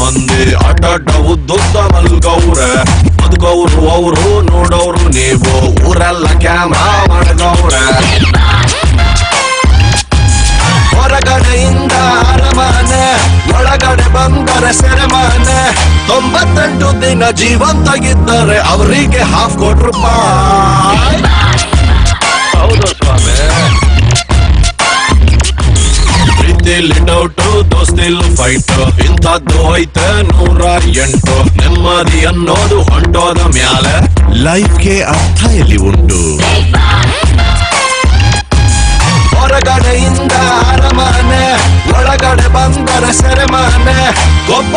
ಮಂದಿ. ಅಡ್ಡಡ್ಡ ಉದ್ದುದ್ದ ಮಲ್ಗವ್ರೆ ಬದುಕವ್ರು ಅವರು ನೋಡೋರು ನೀವು. ಊರೆಲ್ಲ ಕ್ಯಾಮ್ರಾ ಮಾಡಗವ್ರೆ. ಹೊರಗಡೆಯಿಂದ ಅರಮನೆ, ಒಳಗಡೆ ಬಂದರೆ ಸೆರೆಮನೆ. ತೊಂಬತ್ತೆಂಟು ದಿನ ಜೀವಂತಾಗಿದ್ದರೆ ಅವರಿಗೆ ಹಾಫ್ ಕೋಟಿ ರೂಪಾಯಿ ಪ್ರೀತಿಲಿ ಡೌಟು ದೋಸ್ತಿಲ್ ಫೈಟ್ ಇಂಥದ್ದು ಐತೆ ನೂರ ಎಂಟು ನೆಮ್ಮದಿ ಅನ್ನೋದು ಹೊಂಟೋದ ಮ್ಯಾಲೆ ಲೈಫ್ಗೆ ಅರ್ಥ ಎಲ್ಲಿ ಉಂಟು ಹೊರಗಡೆಯಿಂದ ಅರಮನೆ ಒಳಗಡೆ ಬಂದರೆ ಸೆರೆಮನೆ ಗೊಬ್ಬ